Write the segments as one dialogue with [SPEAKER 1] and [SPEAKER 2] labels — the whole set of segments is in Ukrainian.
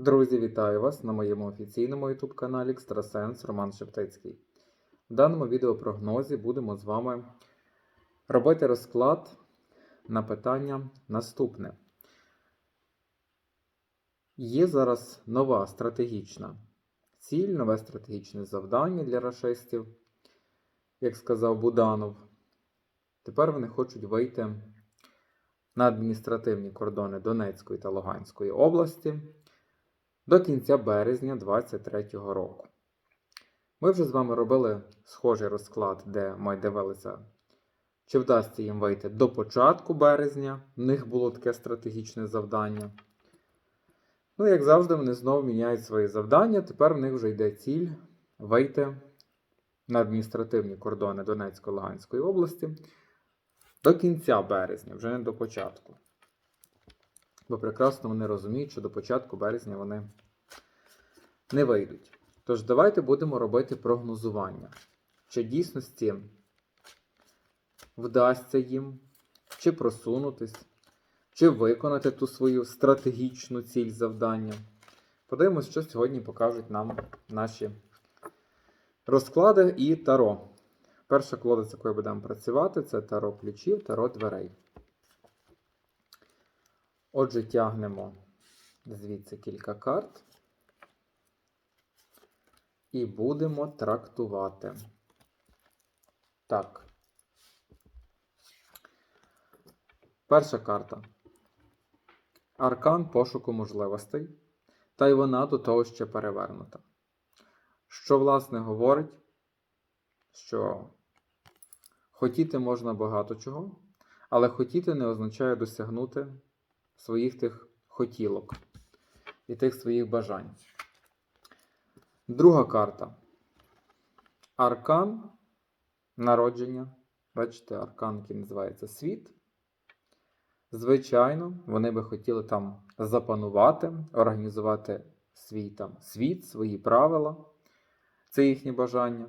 [SPEAKER 1] Друзі, вітаю вас на моєму офіційному YouTube каналі Екстрасенс Роман Шептицький. В даному відеопрогнозі будемо з вами робити розклад на питання наступне. Є зараз нова стратегічна ціль, нове стратегічне завдання для рашистів, як сказав Буданов. Тепер вони хочуть вийти на адміністративні кордони Донецької та Луганської області до кінця березня 2023 року. Ми вже з вами робили схожий розклад, де ми дивилися, чи вдасться їм вийти до початку березня. В них було таке стратегічне завдання. Ну, як завжди, вони знову міняють свої завдання. Тепер в них вже йде ціль вийти на адміністративні кордони Донецької Луганської області до кінця березня, вже не до початку. Бо прекрасно вони розуміють, що до початку березня вони не вийдуть. Тож давайте будемо робити прогнозування. Чи дійсності вдасться їм, чи просунутись, чи виконати ту свою стратегічну ціль завдання. Подивимось, що сьогодні покажуть нам наші розклади і таро. Перша колода, з якою будемо працювати, це таро ключів, таро дверей. Отже, тягнемо звідси кілька карт. І будемо трактувати. Так. Перша карта. Аркан пошуку можливостей. Та й вона до того ще перевернута. Що, власне, говорить, що хотіти можна багато чого, але хотіти не означає досягнути своїх тих хотілок і тих своїх бажань. Друга карта. Аркан народження. Бачите, аркан, який називається світ. Звичайно, вони би хотіли там запанувати, організувати свій там світ, свої правила. Це їхнє бажання.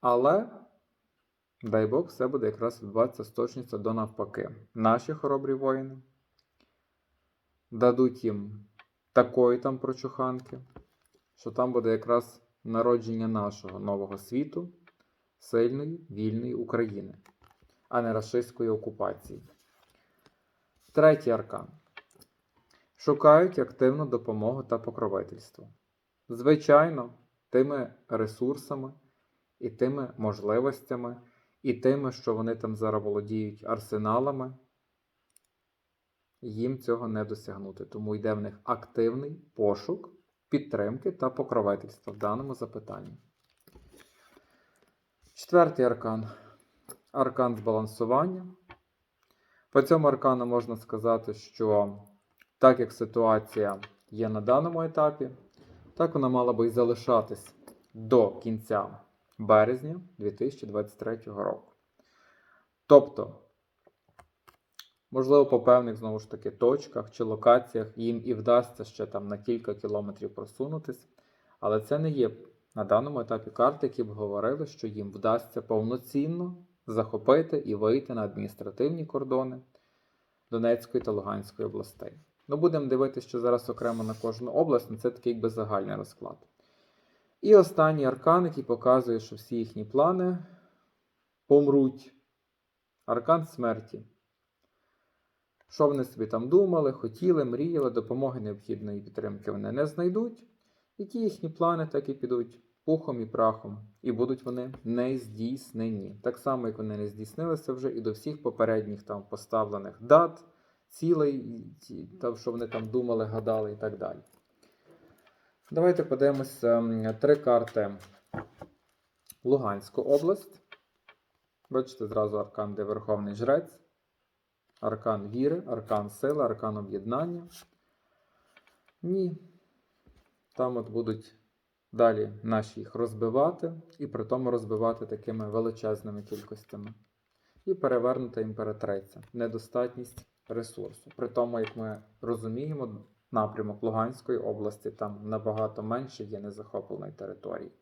[SPEAKER 1] Але, дай Бог, все буде якраз відбуватися з точністю до навпаки. Наші хоробрі воїни дадуть їм такої там прочуханки, що там буде якраз народження нашого нового світу, сильної, вільної України, а не рашистської окупації. Третій аркан. Шукають активну допомогу та покровительство. Звичайно, тими ресурсами і тими можливостями, і тими, що вони там зараз володіють арсеналами, їм цього не досягнути. Тому йде в них активний пошук підтримки та покровительства в даному запитанні. Четвертий аркан. Аркан збалансування. По цьому аркану можна сказати, що так як ситуація є на даному етапі, так вона мала би і залишатись до кінця березня 2023 року. Тобто, можливо, по певних знову ж таки точках чи локаціях їм і вдасться ще там на кілька кілометрів просунутись, але це не є на даному етапі карти, які б говорили, що їм вдасться повноцінно захопити і вийти на адміністративні кордони Донецької та Луганської областей. Ну, будемо дивитися, що зараз окремо на кожну область, але це такий якби загальний розклад. І останній аркан, який показує, що всі їхні плани помруть. Аркан смерті. Що вони собі там думали, хотіли, мріяли, допомоги необхідної підтримки вони не знайдуть. І ті їхні плани так і підуть пухом і прахом, і будуть вони не здійснені. Так само, як вони не здійснилися вже і до всіх попередніх там поставлених дат, цілей, та, що вони там думали, гадали і так далі. Давайте подивимося три карти Луганську область. Бачите, зразу аркан, де Верховний Жрець, аркан віри, аркан сили, аркан об'єднання. Ні. Там от будуть далі наші їх розбивати, і при тому розбивати такими величезними кількостями. І перевернута імператриця. Недостатність ресурсу. При тому, як ми розуміємо, напрямок Луганської області там набагато менше є незахопленої території.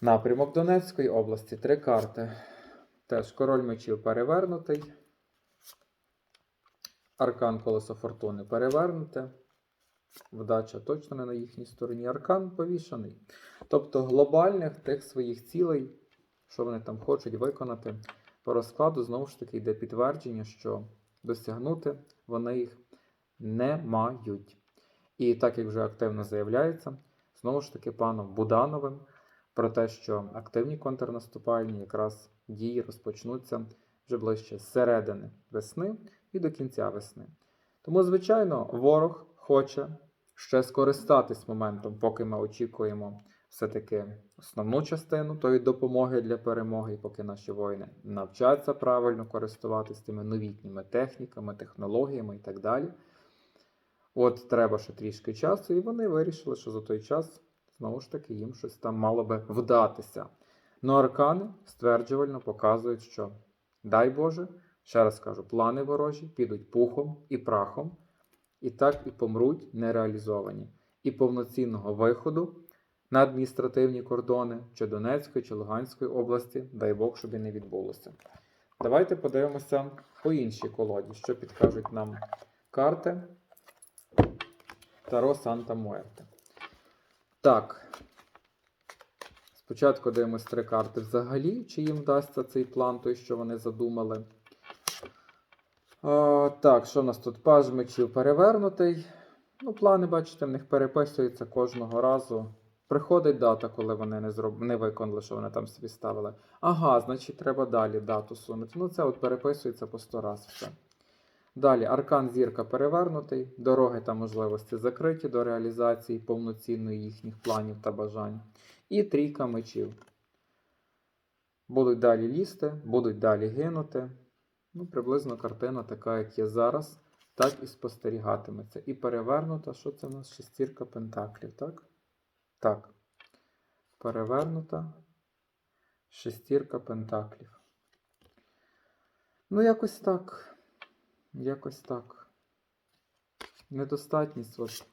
[SPEAKER 1] Напрямок Донецької області три карти. Теж король мечів перевернутий. Аркан колесо фортуни перевернуте. Вдача точно не на їхній стороні. Аркан повішаний. Тобто глобальних тих своїх цілей, що вони там хочуть виконати, по розкладу знову ж таки йде підтвердження, що досягнути вони їх не мають. І так як вже активно заявляється, знову ж таки паном Будановим про те, що активні контрнаступальні якраз дії розпочнуться вже ближче з середини весни і до кінця весни. Тому, звичайно, ворог хоче ще скористатись моментом, поки ми очікуємо все-таки основну частину тої допомоги для перемоги, і поки наші воїни навчаться правильно користуватись тими новітніми техніками, технологіями і так далі. От треба ще трішки часу, і вони вирішили, що за той час знову ж таки їм щось там мало би вдатися. Ну, аркани стверджувально показують, що дай Боже, ще раз кажу, плани ворожі підуть пухом і прахом, і так і помруть нереалізовані. І повноцінного виходу на адміністративні кордони чи Донецької, чи Луганської області, дай Бог, щоб і не відбулося. Давайте подивимося по іншій колоді, що підкажуть нам карти Таро Санта Муерте. Так. Спочатку дивимось три карти взагалі, чи їм вдасться цей план, той, що вони задумали. А, так, що в нас тут? Паж мечів перевернутий. Ну, плани, бачите, в них переписуються кожного разу. Приходить дата, коли вони не зроб... не виконали, що вони там собі ставили. Ага, значить, треба далі дату сунути. Ну, це от переписується по 100 раз все. Далі, аркан зірка перевернутий, дороги та можливості закриті до реалізації повноцінної їхніх планів та бажань. І трійка мечів. Будуть далі лізти, будуть далі гинути. Ну, приблизно картина така, як є зараз, так і спостерігатиметься. І перевернута, що це у нас шестірка пентаклів, так? Так. Перевернута шестірка пентаклів. Ну, якось так. Якось так. Недостатність от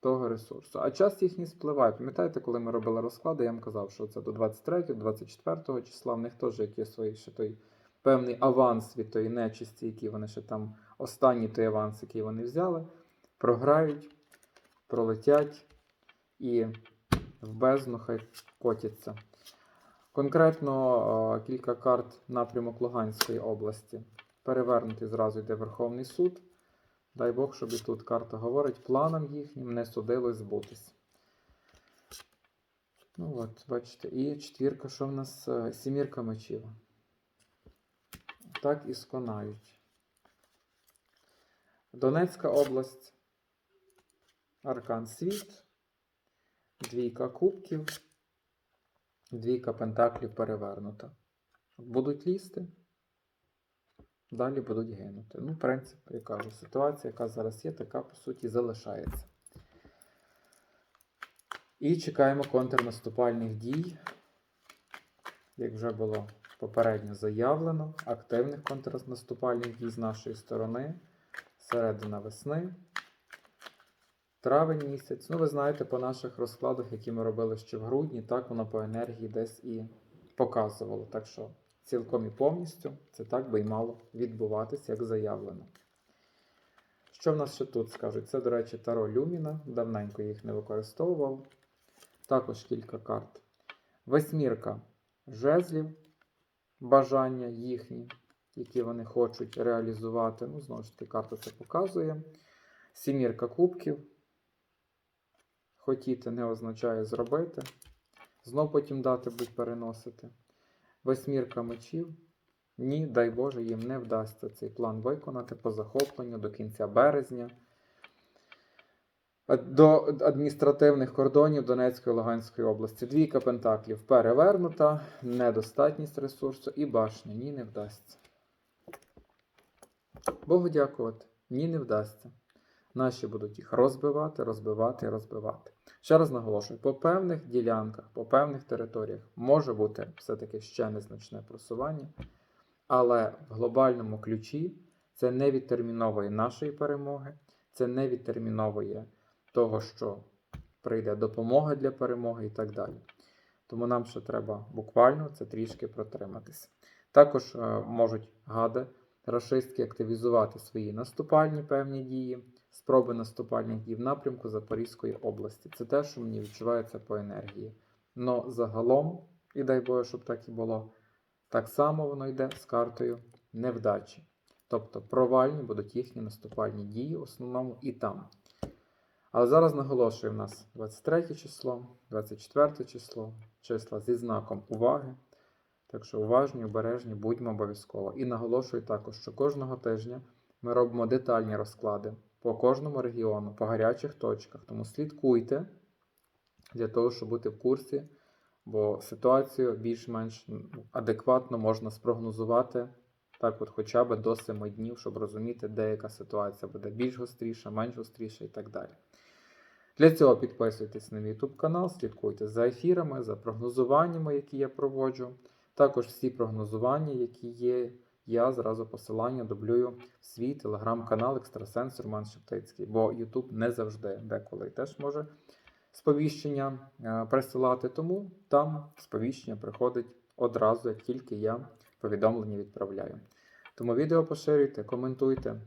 [SPEAKER 1] того ресурсу. А час їхній спливає. Пам'ятаєте, коли ми робили розклади, я вам казав, що це до 23-24 числа, в них теж є свої ще той певний аванс від тої нечисті, які вони ще там, останній той аванс, який вони взяли, програють, пролетять і в бездну хай котяться. Конкретно е, кілька карт напрямок Луганської області. Перевернутий зразу йде Верховний суд. Дай Бог, щоб і тут карта говорить, планам їхнім не судилось збутись. Ну от, бачите, і четвірка, що в нас Е, сімірка мечів. Так і сконають. Донецька область. Аркан світ. Двійка кубків. Двійка пентаклів перевернута. Будуть лізти. Далі будуть гинути. Ну, в принципі, я кажу, ситуація, яка зараз є, така, по суті, залишається. І чекаємо контрнаступальних дій. Як вже було попередньо заявлено, активних контрнаступальних дій з нашої сторони. Середина весни. Травень місяць. Ну, ви знаєте, по наших розкладах, які ми робили ще в грудні, так воно по енергії десь і показувало. Так що цілком і повністю це так би й мало відбуватися, як заявлено. Що в нас ще тут скажуть? Це, до речі, Таро Люміна. Давненько їх не використовував. Також кілька карт. Восьмірка жезлів, бажання їхні, які вони хочуть реалізувати. Ну, знову ж таки, карта це показує. Сімірка кубків. Хотіти не означає зробити. Знов потім дати будуть переносити. Восьмірка мечів. Ні, дай Боже, їм не вдасться цей план виконати по захопленню до кінця березня. До адміністративних кордонів Донецької і Луганської області. Двійка пентаклів перевернута, недостатність ресурсу і башня. Ні, не вдасться. Богу дякувати. Ні, не вдасться. Наші будуть їх розбивати, розбивати розбивати. Ще раз наголошую, по певних ділянках, по певних територіях може бути все-таки ще незначне просування, але в глобальному ключі це не відтерміновує нашої перемоги, це не відтерміновує того, що прийде допомога для перемоги і так далі. Тому нам ще треба буквально це трішки протриматися. Також е, можуть гади рашистські активізувати свої наступальні певні дії, спроби наступальних дій в напрямку Запорізької області. Це те, що мені відчувається по енергії. Но загалом, і дай Боже, щоб так і було, так само воно йде з картою невдачі. Тобто провальні будуть їхні наступальні дії в основному і там. Але зараз наголошую, в нас 23 число, 24 число, числа зі знаком уваги. Так що уважні, обережні, будьмо обов'язково. І наголошую також, що кожного тижня ми робимо детальні розклади по кожному регіону, по гарячих точках. Тому слідкуйте для того, щоб бути в курсі, бо ситуацію більш-менш адекватно можна спрогнозувати так, от хоча б до 7 днів, щоб розуміти, де яка ситуація буде більш гостріша, менш гостріша і так далі. Для цього підписуйтесь на мій YouTube канал, слідкуйте за ефірами, за прогнозуваннями, які я проводжу. Також всі прогнозування, які є, я зразу посилання дублюю в свій телеграм-канал Екстрасенс Роман Шептицький, бо YouTube не завжди деколи теж може сповіщення е, присилати, тому там сповіщення приходить одразу, як тільки я повідомлення відправляю. Тому відео поширюйте, коментуйте,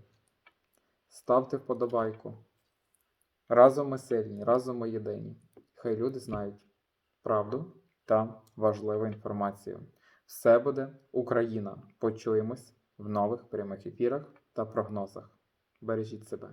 [SPEAKER 1] ставте вподобайку. Разом ми сильні, разом ми єдині. Хай люди знають правду та важливу інформацію. Все буде Україна. Почуємось в нових прямих ефірах та прогнозах. Бережіть себе.